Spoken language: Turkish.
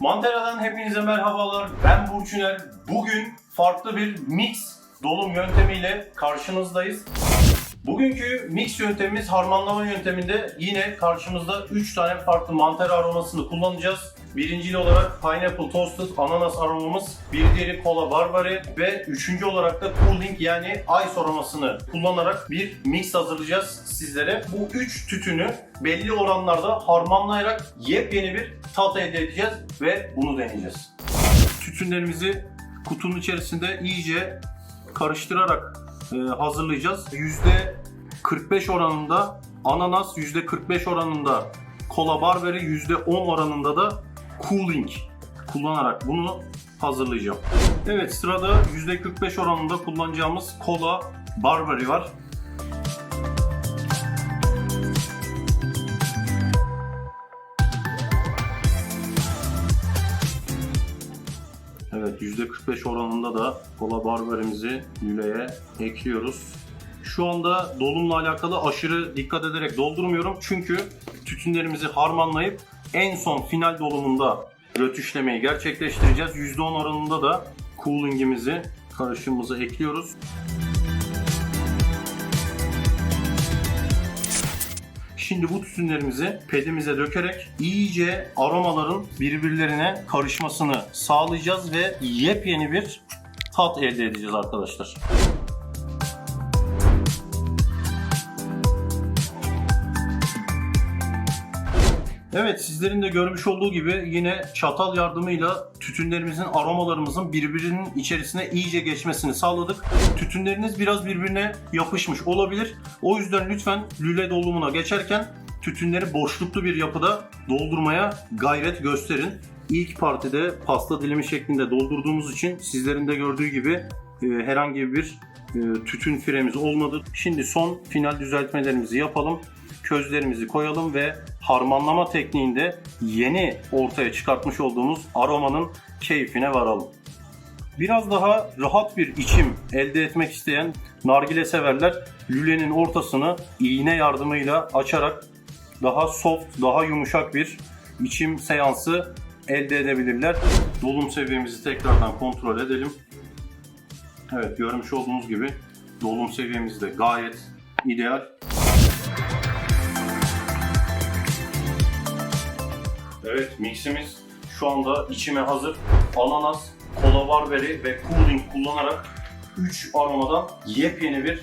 Mantera'dan hepinize merhabalar. Ben Burçuner. Bugün farklı bir mix dolum yöntemiyle karşınızdayız. Bugünkü mix yöntemimiz harmanlama yönteminde yine karşımızda 3 tane farklı mantar aromasını kullanacağız. Birincili olarak Pineapple Toasted ananas aromamız, bir diğeri Cola Barbary ve üçüncü olarak da Cooling yani Ice aromasını kullanarak bir mix hazırlayacağız sizlere. Bu üç tütünü belli oranlarda harmanlayarak yepyeni bir tat elde edeceğiz ve bunu deneyeceğiz. Tütünlerimizi kutunun içerisinde iyice karıştırarak e, hazırlayacağız. %45 oranında ananas, %45 oranında kola barberi, %10 oranında da cooling kullanarak bunu hazırlayacağım. Evet sırada %45 oranında kullanacağımız kola barberi var. Evet %45 oranında da kola barberimizi lüleye ekliyoruz. Şu anda dolumla alakalı aşırı dikkat ederek doldurmuyorum. Çünkü tütünlerimizi harmanlayıp en son final dolumunda rötuşlamayı gerçekleştireceğiz. %10 oranında da coolingimizi karışımımıza ekliyoruz. Şimdi bu tütünlerimizi pedimize dökerek iyice aromaların birbirlerine karışmasını sağlayacağız ve yepyeni bir tat elde edeceğiz arkadaşlar. Evet sizlerin de görmüş olduğu gibi yine çatal yardımıyla tütünlerimizin aromalarımızın birbirinin içerisine iyice geçmesini sağladık. Tütünleriniz biraz birbirine yapışmış olabilir. O yüzden lütfen lüle dolumuna geçerken tütünleri boşluklu bir yapıda doldurmaya gayret gösterin. İlk partide pasta dilimi şeklinde doldurduğumuz için sizlerin de gördüğü gibi e, herhangi bir e, tütün firemiz olmadı. Şimdi son final düzeltmelerimizi yapalım közlerimizi koyalım ve harmanlama tekniğinde yeni ortaya çıkartmış olduğumuz aromanın keyfine varalım. Biraz daha rahat bir içim elde etmek isteyen nargile severler lülenin ortasını iğne yardımıyla açarak daha soft, daha yumuşak bir içim seansı elde edebilirler. Dolum seviyemizi tekrardan kontrol edelim. Evet görmüş olduğunuz gibi dolum seviyemiz de gayet ideal. Evet miximiz şu anda içime hazır. Ananas, kola barberi ve cooling kullanarak 3 aromadan yepyeni bir